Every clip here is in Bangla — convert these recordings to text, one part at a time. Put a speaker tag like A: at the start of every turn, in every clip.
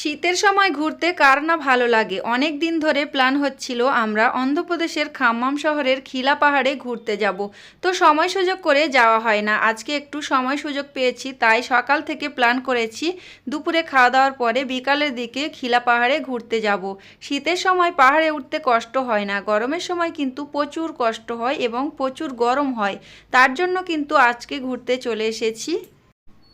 A: শীতের সময় ঘুরতে কার না ভালো লাগে? অনেক দিন ধরে প্ল্যান হচ্ছিল আমরা অন্ধ্রপ্রদেশের খাম্মাম শহরের খিলা পাহাড়ে ঘুরতে যাব। তো সময় সুযোগ করে যাওয়া হয় না। আজকে একটু সময় সুযোগ পেয়েছি, তাই সকাল থেকে প্ল্যান করেছি দুপুরে খাওয়া দাওয়ার পরে বিকালের দিকে খিলা পাহাড়ে ঘুরতে যাব। শীতের সময় পাহাড়ে উঠতে কষ্ট হয় না। গরমের সময় কিন্তু প্রচুর কষ্ট হয় এবং প্রচুর গরম হয়। তার জন্য কিন্তু আজকে ঘুরতে চলে এসেছি।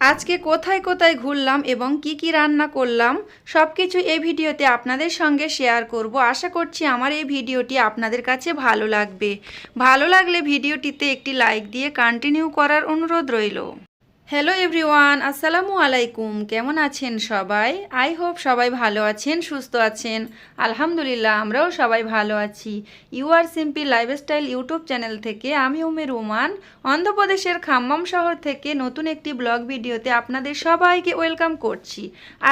A: আজকে কোথায় কোথায় ঘুরলাম এবং কি কি রান্না করলাম সব কিছু এই ভিডিওতে আপনাদের সঙ্গে শেয়ার করব। আশা করছি আমার এই ভিডিওটি আপনাদের কাছে ভালো লাগবে। ভালো লাগলে ভিডিওটিতে একটি লাইক দিয়ে কন্টিনিউ করার অনুরোধ রইল। হ্যালো এভরিওয়ান আসসালামু আলাইকুম কেমন আছেন সবাই? আই হোপ সবাই ভালো আছেন, সুস্থ আছেন। আলহামদুলিল্লাহ, আমরাও সবাই ভালো আছি। You are Simpi lifestyle YouTube channel থেকে আমি উমের রুমান। অন্ধ্রপ্রদেশের খাম্মাম শহর থেকে নতুন একটি ব্লগ ভিডিওতে আপনাদের সবাইকে ওয়েলকাম করছি।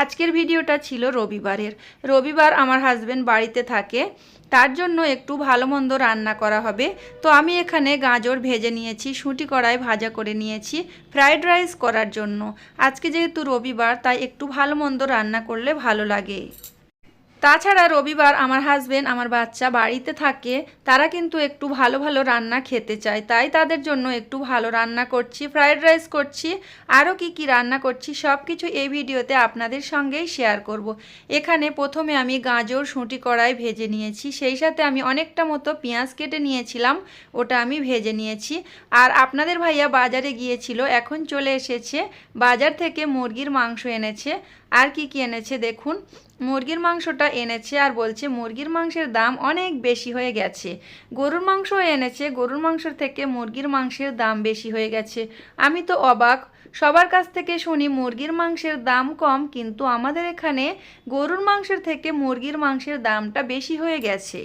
A: আজকের ভিডিওটা ছিল রবিবারের। রবিবার আমার হাজব্যান্ড বাড়িতে থাকে। তার জন্য একটু ভালো মন্দ রান্না করা হবে। তো আমি এখানে গাজর ভেজে নিয়েছি, শুঁটি কড়াই ভাজা করে নিয়েছি ফ্রায়েড রাইস করার জন্য। আজকে যেহেতু রবিবার, তাই একটু ভালো মন্দ রান্না করলে ভালো লাগে। তাছাড়া রবিবার আমার হাজবেন্ড আমার বাচ্চা বাড়িতে থাকে, তারা কিন্তু একটু ভালো ভালো রান্না খেতে চায়। তাই তাদের জন্য একটু ভালো রান্না করছি ফ্রায়েড রাইস করছি, আরও কি কি রান্না করছি সব কিছু এই ভিডিওতে আপনাদের সঙ্গেই শেয়ার করব। এখানে প্রথমে আমি গাজর, শুঁটি কড়াই ভেজে নিয়েছি, সেই সাথে আমি অনেকটা মতো পেঁয়াজ কেটে নিয়েছিলাম, ওটা আমি ভেজে নিয়েছি। আর আপনাদের ভাইয়া বাজারে গিয়েছিল, এখন চলে এসেছে, বাজার থেকে মুরগির মাংস এনেছে। আর কি কি এনেছে দেখুন। মুরগির মাংসটা এনেছে আর বলছে, মুরগির মাংসের দাম অনেক বেশি হয়ে গেছে। গরুর মাংস এনেছে, গরুর মাংসের থেকে মুরগির মাংসের দাম বেশি হয়ে গেছে। আমি তো অবাক। সবার কাছ থেকে শুনি মুরগির মাংসের দাম কম, কিন্তু আমাদের এখানে গরুর মাংসের থেকে মুরগির মাংসের দামটা বেশি হয়ে গেছে।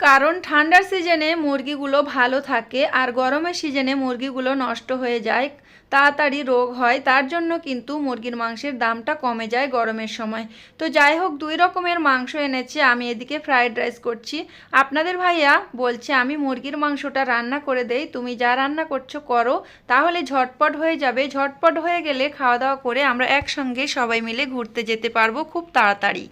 A: কারণ ঠান্ডার সিজনে মুরগিগুলো ভালো থাকে আর গরমের সিজনে মুরগিগুলো নষ্ট হয়ে যায়। তাড়াতাড়ি রোগ হয়, তার জন্য কিন্তু মুরগির মাংসের দামটা কমে যায় গরমের সময়। তো যাই হোক, দুই রকমের মাংস এনেছে, আমি এদিকে ফ্রাইড রাইস করছি। আপনাদের ভাইয়া বলছে, আমি মুরগির মাংসটা রান্না করে দেই, তুমি যা রান্না করছ করো, তাহলে ঝটপট হয়ে যাবে। ঝটপট হয়ে গেলে খাওয়া দাওয়া করে আমরা একসঙ্গে সবাই মিলে ঘুরতে যেতে পারব খুব তাড়াতাড়ি।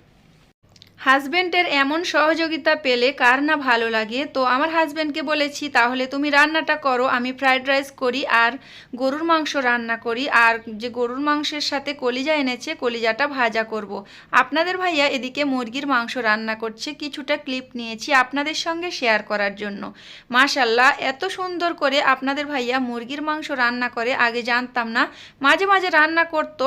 A: হাজব্যান্ডের এমন সহযোগিতা পেলে কার না ভালো লাগে? তো আমার হাজব্যান্ডকে বলেছি, তাহলে তুমি রান্নাটা করো, আমি ফ্রাইড রাইস করি আর গরুর মাংস রান্না করি। আর যে গরুর মাংসের সাথে কলিজা এনেছে, কলিজাটা ভাজা করব। আপনাদের ভাইয়া এদিকে মুরগির মাংস রান্না করছে। কিছুটা ক্লিপ নিয়েছি আপনাদের সঙ্গে শেয়ার করার জন্য। মাশাল্লাহ এত সুন্দর করে আপনাদের ভাইয়া মুরগির মাংস রান্না করে, আগে জানতাম না। মাঝে মাঝে রান্না করতো,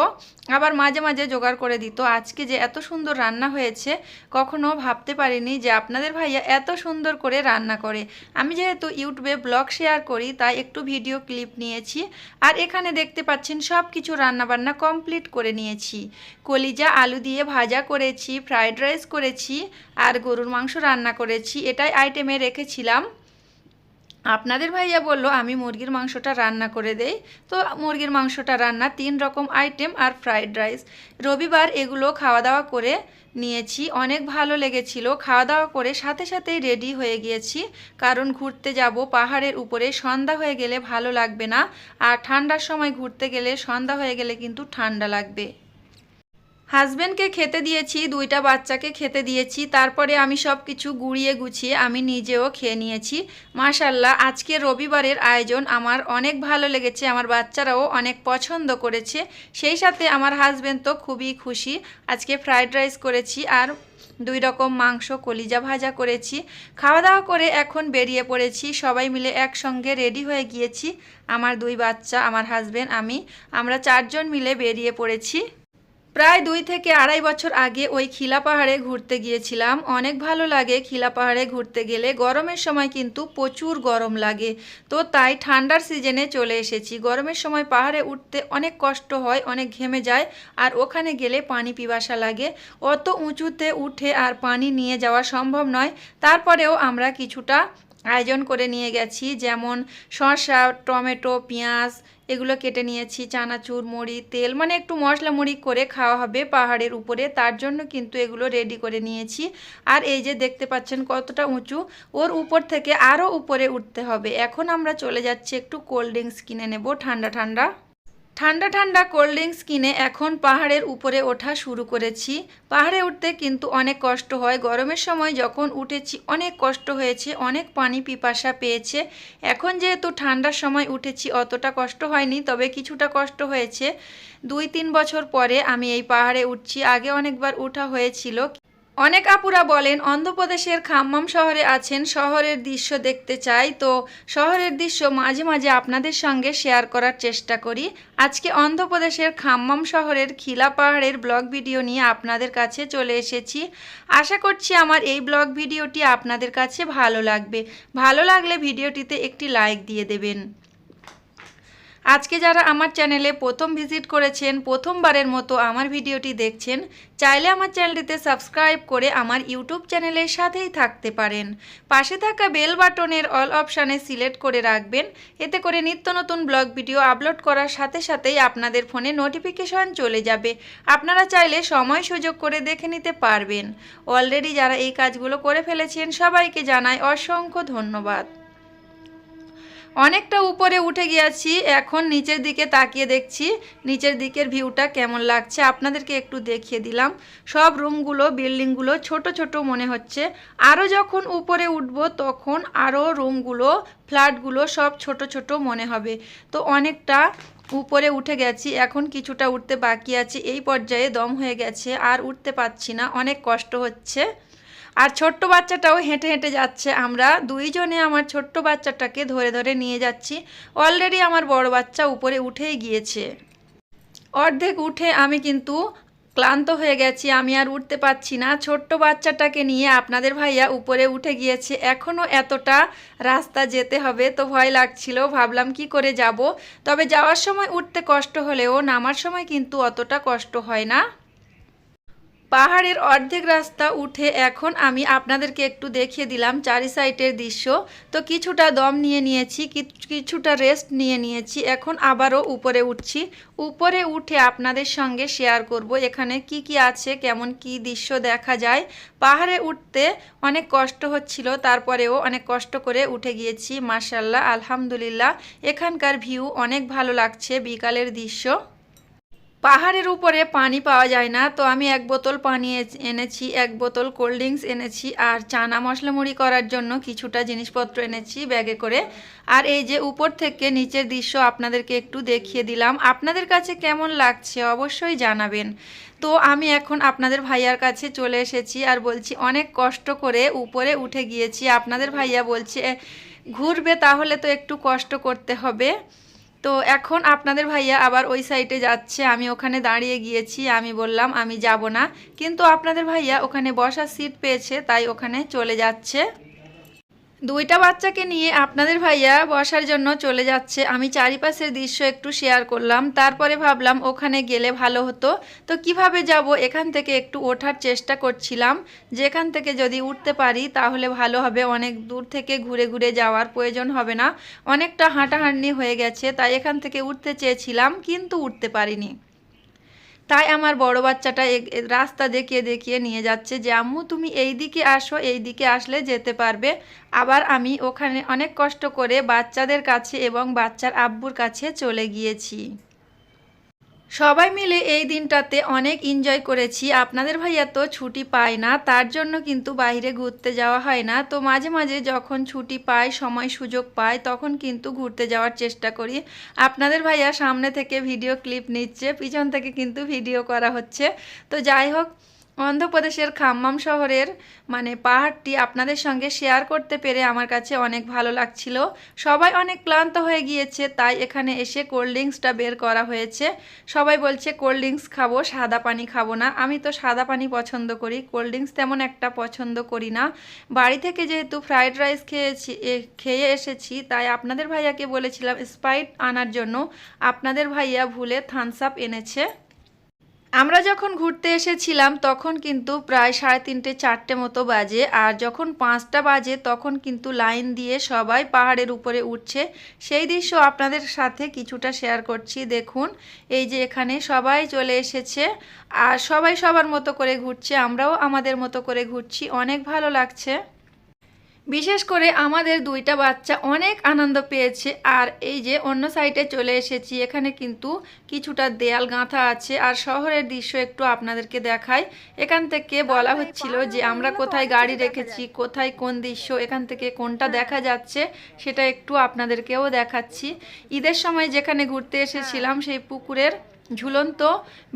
A: আবার মাঝে মাঝে জোগাড় করে দিত। আজকে যে এত সুন্দর রান্না হয়েছে কখনো ভাবতে পারিনি যে আপনাদের ভাইয়া এত সুন্দর করে রান্না করে। আমি যেহেতু ইউটিউবে ব্লগ শেয়ার করি, তাই একটু ভিডিও ক্লিপ নিয়েছি আর এখানে দেখতে পাচ্ছেন সব কিছু রান্নাবান্না কমপ্লিট করে নিয়েছি। কলিজা আলু দিয়ে ভাজা করেছি ফ্রায়েড রাইস করেছি আর গরুর মাংস রান্না করেছি। এটাই আইটেমে রেখেছিলাম। আপনাদের ভাইয়া বলল, আমি মুরগির মাংসটা রান্না করে দেই। তো মুরগির মাংসটা রান্না তিন রকম আইটেম আর ফ্রাইড রাইস রবিবার এগুলো খাওয়া দাওয়া করে নিয়েছি। অনেক ভালো লেগেছিল। খাওয়া দাওয়া করে সাথে সাথেই রেডি হয়ে গিয়েছি। কারণ ঘুরতে যাব, পাহাড়ের উপরে সন্ধ্যা হয়ে গেলে ভালো লাগবে না। আর ঠান্ডার সময় ঘুরতে গেলে সন্ধ্যা হয়ে গেলে কিন্তু ঠান্ডা লাগবে। হাজব্যান্ডকে খেতে দিয়েছি, দুইটা বাচ্চাকে খেতে দিয়েছি, তারপরে আমি সব কিছু গুড়িয়ে গুছিয়ে আমি নিজেও খেয়ে নিয়েছি। মাশাল্লাহ আজকে রবিবারের আয়োজন আমার অনেক ভালো লেগেছে, আমার বাচ্চারাও অনেক পছন্দ করেছে। সেই সাথে আমার হাজব্যান্ড তো খুবই খুশি, আজকে ফ্রাইড রাইস করেছি আর দুই রকম মাংস কলিজা ভাজা করেছি। খাওয়া দাওয়া করে এখন বেরিয়ে পড়েছি, সবাই মিলে একসঙ্গে রেডি হয়ে গিয়েছি, আমার দুই বাচ্চা, আমার হাজব্যান্ড আমি। আমরা চারজন মিলে বেরিয়ে পড়েছি। প্রায় দুই থেকে আড়াই বছর আগে ওই খিলা পাহাড়ে ঘুরতে গিয়েছিলাম। অনেক ভালো লাগে খিলা পাহাড়ে ঘুরতে গেলে। গরমের সময় কিন্তু প্রচুর গরম লাগে। তো তাই ঠান্ডার সিজনে চলে এসেছি। গরমের সময় পাহাড়ে উঠতে অনেক কষ্ট হয়, অনেক ঘেমে যায় আর ওখানে গেলে পানি পিপাসা লাগে। অত উঁচুতে উঠে আর পানি নিয়ে যাওয়া সম্ভব নয়। তারপরেও আমরা কিছুটা আয়োজন করে নিয়ে গেছি, যেমন শসা, টমেটো, পেঁয়াজ, এগুলো কেটে নিয়েছি, চানাচুর, মুড়ি, তেল মানে একটু মশলা মুড়ি করে খাওয়া হবে পাহাড়ের উপরে, তার জন্য কিন্তু এগুলো রেডি করে নিয়েছি। আর এই যে দেখতে পাচ্ছেন কতটা উঁচু, ওর উপর থেকে আরও উপরে উঠতে হবে। এখন আমরা চলে যাচ্ছি একটু কোল্ড ড্রিঙ্কস কিনে নেব, ঠান্ডা ঠান্ডা। ঠান্ডা ঠান্ডা কোল্ড ড্রিঙ্কস কিনে এখন পাহাড়ের উপরে ওঠা শুরু করেছি। পাহাড়ে উঠতে কিন্তু অনেক কষ্ট হয়। গরমের সময় যখন উঠেছি, অনেক কষ্ট হয়েছে, অনেক পানি পিপাসা পেয়েছে। এখন যেহেতু ঠান্ডার সময় উঠেছি, অতটা কষ্ট হয়নি, তবে কিছুটা কষ্ট হয়েছে। দুই তিন বছর পরে আমি এই পাহাড়ে উঠছি। আগে অনেকবার ওঠা হয়েছিল অনেক আপুরা বলেন, অন্ধ্রপ্রদেশের খাম্মাম শহরে আছেন, শহরের দৃশ্য দেখতে চাই। তো শহরের দৃশ্য মাঝে মাঝে আপনাদের সঙ্গে শেয়ার করার চেষ্টা করি। আজকে অন্ধ্রপ্রদেশের খাম্মাম শহরের খিলা পাহাড়ের ব্লগ ভিডিও নিয়ে আপনাদের কাছে চলে এসেছি। আশা করছি আমার এই ব্লগ ভিডিওটি আপনাদের কাছে ভালো লাগবে। ভালো লাগলে ভিডিওটিতে একটি লাইক দিয়ে দেবেন। আজকে যারা আমার চ্যানেলে প্রথম ভিজিট করেছেন, প্রথমবারের মতো আমার ভিডিওটি দেখছেন, চাইলে আমার চ্যানেলটিতে সাবস্ক্রাইব করে আমার ইউটিউব চ্যানেলের সাথেই থাকতে পারেন। পাশে থাকা বেল বাটনের অল অপশানে সিলেক্ট করে রাখবেন। এতে করে নিত্য নতুন ব্লগ ভিডিও আপলোড করার সাথে সাথেই আপনাদের ফোনে নোটিফিকেশন চলে যাবে। আপনারা চাইলে সময় সুযোগ করে দেখে নিতে পারবেন। অলরেডি যারা এই কাজগুলো করে ফেলেছেন, সবাইকে জানাই অসংখ্য ধন্যবাদ। অনেকটা উপরে উঠে গিয়েছি, এখন নিচের দিকে তাকিয়ে দেখছি, নিচের দিকের ভিউটা কেমন লাগছে আপনাদেরকে একটু দেখিয়ে দিলাম। সব রুমগুলো, বিল্ডিংগুলো ছোট ছোট মনে হচ্ছে। আরও যখন উপরে উঠব তখন আরও রুমগুলো, ফ্ল্যাটগুলো সব ছোট ছোট মনে হবে। তো অনেকটা উপরে উঠে গেছি, এখন কিছুটা উঠতে বাকি আছে। এই পর্যায়ে দম হয়ে গেছে, আর উঠতে পারছি না, অনেক কষ্ট হচ্ছে। আর ছোট্ট বাচ্চাটাও হেঁটে হেঁটে যাচ্ছে। আমরা দুইজনে আমার ছোট্ট বাচ্চাটাকে ধরে ধরে নিয়ে যাচ্ছি। অলরেডি আমার বড় বাচ্চা উপরে উঠেই গিয়েছে। অর্ধেক উঠে আমি কিন্তু ক্লান্ত হয়ে গেছি। আমি আর উঠতে পারছি না। ছোট্ট বাচ্চাটাকে নিয়ে আপনাদের ভাইয়া উপরে উঠে গিয়েছে। এখনও এতটা রাস্তা যেতে হবে তো ভয় লাগছিল। ভাবলাম কি করে যাব? তবে যাওয়ার সময় উঠতে কষ্ট হলেও নামার সময় কিন্তু অতটা কষ্ট হয় না। পাহাড়ের অর্ধেক রাস্তা উঠে এখন আমি আপনাদেরকে একটু দেখিয়ে দিলাম চারি সাইডের দৃশ্য। তো কিছুটা দম নিয়ে নিয়েছি কিছুটা রেস্ট নিয়ে নিয়েছি, এখন আবারও উপরে উঠছি। উপরে উঠে আপনাদের সঙ্গে শেয়ার করব এখানে কি কি আছে, কেমন কি দৃশ্য দেখা যায়। পাহাড়ে উঠতে অনেক কষ্ট হচ্ছিল, তারপরেও অনেক কষ্ট করে উঠে গিয়েছি মার্শাল্লাহ আলহামদুলিল্লাহ। এখানকার ভিউ অনেক ভালো লাগছে, বিকালের দৃশ্য। পাহাড়ের উপরে পানি পাওয়া যায় না, তো আমি এক বোতল পানি এনেছি, এক বোতল কোল্ড ড্রিঙ্কস এনেছি, আর চানা মশলা মুড়ি করার জন্য কিছুটা জিনিসপত্র এনেছি ব্যাগে করে। আর এই যে উপর থেকে নিচের দৃশ্য আপনাদেরকে একটু দেখিয়ে দিলাম, আপনাদের কাছে কেমন লাগছে অবশ্যই জানাবেন। তো আমি এখন আপনাদের ভাইয়ার কাছে চলে এসেছি আর বলছি, অনেক কষ্ট করে উপরে উঠে গিয়েছি। আপনাদের ভাইয়া বলছে ঘুরবে তাহলে তো একটু কষ্ট করতে হবে। তো এখন আপনাদের ভাইয়া আবার ওই সাইডে যাচ্ছে, আমি ওখানে দাঁড়িয়ে গিয়েছি, আমি বললাম আমি যাব না। কিন্তু আপনাদের ভাইয়া ওখানে বসার সিট পেয়েছে, তাই ওখানে চলে যাচ্ছে। দুইটা বাচ্চাকে নিয়ে আপনাদের ভাইয়া বসার জন্য চলে যাচ্ছে। আমি চারিপাশের দৃশ্য একটু শেয়ার করলাম। তারপরে ভাবলাম ওখানে গেলে ভালো হতো। তো কীভাবে যাব? এখান থেকে একটু ওঠার চেষ্টা করছিলাম। যেখান থেকে যদি উঠতে পারি তাহলে ভালো হবে। অনেক দূর থেকে ঘুরে ঘুরে যাওয়ার প্রয়োজন হবে না। অনেকটা হাঁটাহাঁটি হয়ে গেছে, তাই এখান থেকে উঠতে চেয়েছিলাম, কিন্তু উঠতে পারিনি। তাই আমার বড় বাচ্চাটা রাস্তা দেখিয়ে দেখিয়ে নিয়ে যাচ্ছে যে, আম্মু, তুমি এই দিকে আসো এই দিকে আসলে যেতে পারবে। আবার আমি ওখানে অনেক কষ্ট করে বাচ্চাদের কাছে এবং বাচ্চার আব্বুর কাছে চলে গিয়েছি। সবাই মিলে এই দিনটাতে অনেক এনজয় করেছি। আপনাদের ভাইয়া তো ছুটি পায় না, তার জন্য কিন্তু বাইরে ঘুরতে যাওয়া হয় না। তো মাঝে মাঝে যখন ছুটি পাই সময় সুযোগ পাই তখন কিন্তু ঘুরতে যাওয়ার চেষ্টা করি। আপনাদের ভাইয়া সামনে থেকে ভিডিও ক্লিপ নিচ্ছে, পিছন থেকে কিন্তু ভিডিও করা হচ্ছে। তো যাই হোক অন্ধ্রপ্রদেশের খাম্মাম শহরের মানে পাহাড়টি আপনাদের সঙ্গে শেয়ার করতে পেরে আমার কাছে অনেক ভালো লাগছিল। সবাই অনেক ক্লান্ত হয়ে গিয়েছে, তাই এখানে এসে কোল্ড ড্রিঙ্কসটা বের করা হয়েছে। সবাই বলছে কোল্ড ড্রিঙ্কস খাব, সাদা পানি খাব না। আমি তো সাদা পানি পছন্দ করি কোল্ড ড্রিঙ্কস তেমন একটা পছন্দ করি না। বাড়ি থেকে যেহেতু ফ্রাইড রাইস খেয়েছি খেয়ে এসেছি, তাই আপনাদের ভাইয়াকে বলেছিলাম স্প্রাইট আনার জন্য আপনাদের ভাইয়া ভুলে থামস আপ এনেছে। আমরা যখন ঘুরতে এসেছিলাম, তখন কিন্তু প্রায় সাড়ে তিনটে, চারটে মতো বাজে। আর যখন পাঁচটা বাজে, তখন কিন্তু লাইন দিয়ে সবাই পাহাড়ের উপরে উঠছে। সেই দৃশ্য আপনাদের সাথে কিছুটা শেয়ার করছি। দেখুন, এই যে এখানে সবাই চলে এসেছে। আর সবাই সবার মতো করে ঘুরছে। আমরাও আমাদের মতো করে ঘুরছি। অনেক ভালো লাগছে। বিশেষ করে আমাদের দুইটা বাচ্চা অনেক আনন্দ পেয়েছে। আর এই যে অন্য সাইডে চলে এসেছি এখানে কিন্তু কিছুটা দেয়াল গাঁথা আছে। আর শহরের দৃশ্য একটু আপনাদেরকে দেখাই। এখান থেকে বলা হচ্ছিল যে আমরা কোথায় গাড়ি রেখেছি কোথায় কোন দৃশ্য এখান থেকে কোনটা দেখা যাচ্ছে সেটা একটু আপনাদেরকেও দেখাচ্ছি। ঈদের সময় যেখানে ঘুরতে এসেছিলাম সেই পুকুরের ঝুলন্ত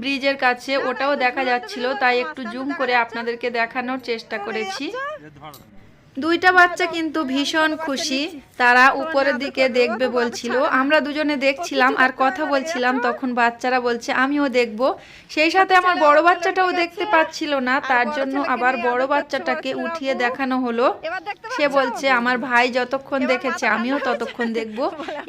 A: ব্রিজের কাছে ওটাও দেখা যাচ্ছিল। তাই একটু জুম করে আপনাদেরকে দেখানোর চেষ্টা করেছি। দুইটা বাচ্চা কিন্তু ভীষণ খুশি। তারা উপরের দিকে দেখবে বলছিল, আমরা দুজনে দেখছিলাম আর কথা বলছিলাম। তখন বাচ্চারা বলছে, আমিও দেখব। সেই সাথে আমার বড় বাচ্চাটাও দেখতে পাচ্ছিল না। তার জন্য আবার বড় বাচ্চাটাকে উঠিয়ে দেখানো হলো। সে বলছে, আমার ভাই যতক্ষণ দেখেছে, আমিও ততক্ষণ দেখব।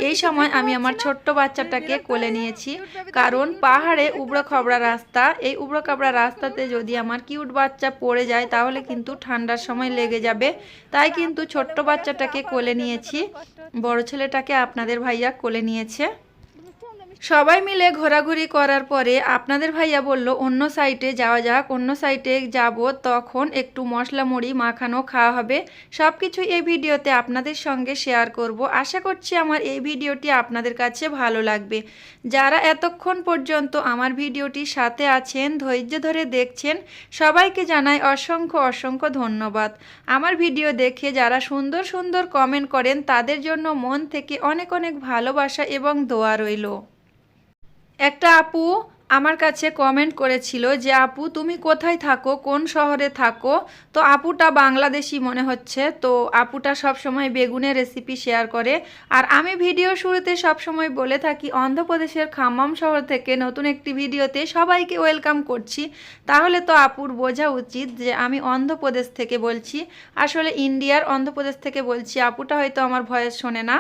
A: এই সময় আমি আমার ছোট্ট বাচ্চাটাকে কোলে নিয়েছি। কারণ পাহাড়ে উবড়ো খবড়া রাস্তা, এই উবড়ো খাবড়া রাস্তাতে যদি আমার কিউট বাচ্চা পড়ে যায়, তাহলে কিন্তু ঠান্ডার সময় লেগে যাবে। তাই কিন্তু ছোট্ট বাচ্চাটাকে কোলে নিয়েছি। বড় ছেলেটাকে আপনাদের ভাইয়া কোলে নিয়েছে। সবাই মিলে ঘোরাঘুরি করার পরে আপনাদের ভাইয়া বলল, অন্য সাইটে যাওয়া যাক, অন্য সাইটে যাব, তখন একটু মশলা মুড়ি, মাখানো খাওয়া হবে। সব কিছু এই ভিডিওতে আপনাদের সঙ্গে শেয়ার করব। আশা করছি আমার এই ভিডিওটি আপনাদের কাছে ভালো লাগবে। যারা এতক্ষণ পর্যন্ত আমার ভিডিওটির সাথে আছেন, ধৈর্য ধরে দেখছেন, সবাইকে জানাই অসংখ্য অসংখ্য ধন্যবাদ। আমার ভিডিও দেখে যারা সুন্দর সুন্দর কমেন্ট করেন, তাদের জন্য মন থেকে অনেক অনেক ভালোবাসা এবং দোয়া রইল। একটা আপু আমার কাছে কমেন্ট করেছিল যে, আপু, তুমি কোথায় থাকো? কোন শহরে থাকো? তো আপুটা বাংলাদেশি মনে হচ্ছে। তো আপুটা সব সময় বেগুনের রেসিপি শেয়ার করে। আর আমি ভিডিও শুরুতে সব সময় বলে থাকি, অন্ধ্রপ্রদেশের খাম্মাম শহর থেকে নতুন একটি ভিডিওতে সবাইকে ওয়েলকাম করছি। তাহলে তো আপুর বোঝা উচিত যে, আমি অন্ধ্রপ্রদেশ থেকে বলছি। আসলে ইন্ডিয়ার অন্ধ্রপ্রদেশ থেকে বলছি। আপুটা হয়তো আমার ভয়েস শোনে না।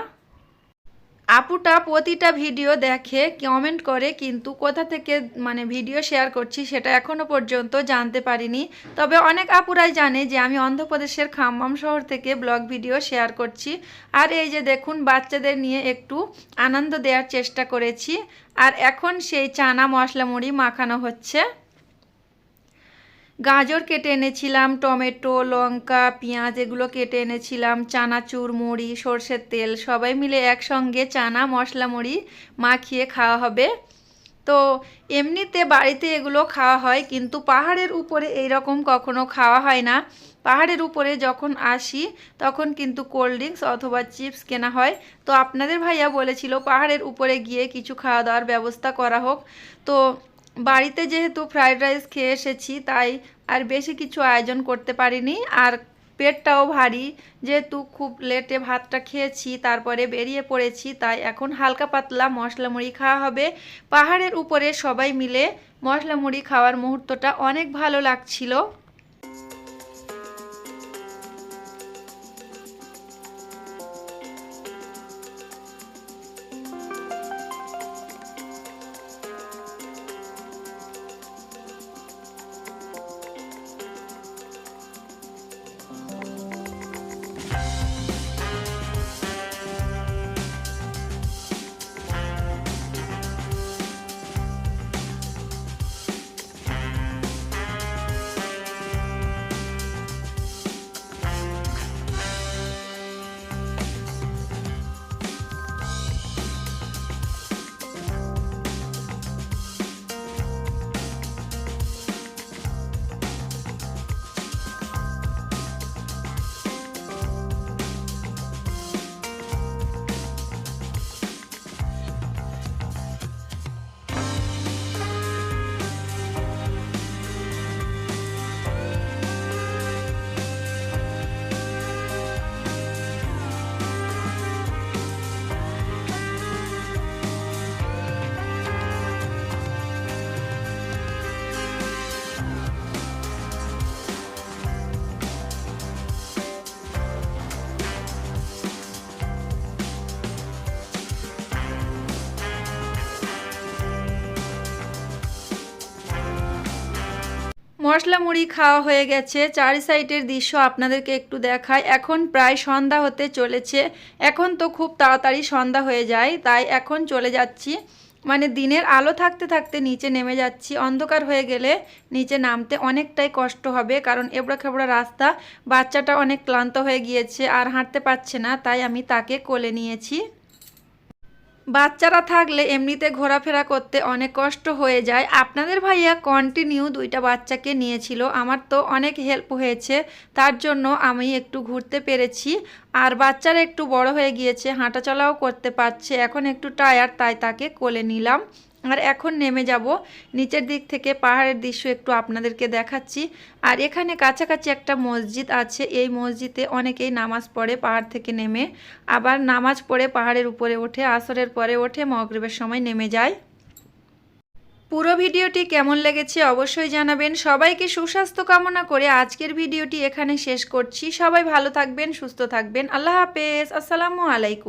A: আপুটা প্রতিটা ভিডিও দেখে কমেন্ট করে কিন্তু কোথা থেকে মানে ভিডিও শেয়ার করছি সেটা এখনও পর্যন্ত জানতে পারিনি। তবে অনেক আপুরাই জানে যে আমি অন্ধ্রপ্রদেশের খাম্বাম শহর থেকে ব্লগ ভিডিও শেয়ার করছি। আর এই যে দেখুন, বাচ্চাদের নিয়ে একটু আনন্দ দেওয়ার চেষ্টা করেছি। আর এখন সেই চানা মশলা মুড়ি মাখানো হচ্ছে। গাজর কেটে এনেছিলাম, টমেটো, লঙ্কা, পেঁয়াজ এগুলো কেটে এনেছিলাম, চানাচুর, মুড়ি, সর্ষের তেল সবাই মিলে একসঙ্গে চানা, মশলা, মুড়ি মাখিয়ে খাওয়া হবে। তো এমনিতে বাড়িতে এগুলো খাওয়া হয়, কিন্তু পাহাড়ের উপরে এই রকম কখনো খাওয়া হয় না। পাহাড়ের উপরে যখন আসি, তখন কিন্তু কোল্ড ড্রিঙ্কস অথবা চিপস কেনা হয়। তো আপনাদের ভাইয়া বলেছিল পাহাড়ের উপরে গিয়ে কিছু খাওয়া দাওয়ার ব্যবস্থা করা হোক। তো বাড়িতে যেহেতু ফ্রায়েড রাইস খেয়ে এসেছি, তাই আর বেশি কিছু আয়োজন করতে পারিনি। আর পেটটাও ভারী, যেহেতু খুব লেটে ভাতটা খেয়েছি, তারপরে বেরিয়ে পড়েছি, তাই এখন হালকা পাতলা মশলা মুড়ি খাওয়া হবে। পাহাড়ের উপরে সবাই মিলে মশলা মুড়ি খাওয়ার মুহূর্তটা অনেক ভালো লাগছিল। মশলা মুড়ি খাওয়া হয়ে গেছে। চারি সাইডের দৃশ্য আপনাদেরকে একটু দেখায় এখন প্রায় সন্ধ্যা হতে চলেছে। এখন তো খুব তাড়াতাড়ি সন্ধ্যা হয়ে যায়, তাই এখন চলে যাচ্ছি। মানে দিনের আলো থাকতে থাকতে নিচে নেমে যাচ্ছি। অন্ধকার হয়ে গেলে নিচে নামতে অনেকটাই কষ্ট হবে, কারণ এবড়া খেবড়া রাস্তা বাচ্চাটা অনেক ক্লান্ত হয়ে গিয়েছে আর হাঁটতে পারছে না, তাই আমি তাকে কোলে নিয়েছি। বাচ্চারা থাকলে এমনিতে ঘোরাফেরা করতে অনেক কষ্ট হয়ে যায়। আপনাদের ভাইয়া কন্টিনিউ দুইটা বাচ্চাকে নিয়েছিল। আমার তো অনেক হেল্প হয়েছে। তার জন্য আমি একটু ঘুরতে পেরেছি। আর বাচ্চারা একটু বড় হয়ে গিয়েছে, হাঁটাচলাও করতে পারছে। এখন একটু টায়ার তাই তাকে কোলে নিলাম। আর এখন নেমে যাব। নিচের দিক থেকে পাহাড়ের দৃশ্য একটু আপনাদেরকে দেখাচ্ছি। আর এখানে কাছাকাছি একটা মসজিদ আছে। এই মসজিদে অনেকেই নামাজ পড়ে পাহাড় থেকে নেমে। আবার নামাজ পড়ে পাহাড়ের উপরে ওঠে, আসরের পরে ওঠে, মগরিবের সময় নেমে যায়। পুরো ভিডিওটি কেমন লেগেছে অবশ্যই জানাবেন। সবাইকে সুস্বাস্থ্য কামনা করে আজকের ভিডিওটি এখানে শেষ করছি। সবাই ভালো থাকবেন, সুস্থ থাকবেন। আল্লাহ হাফেজ। আসসালামু আলাইকুম।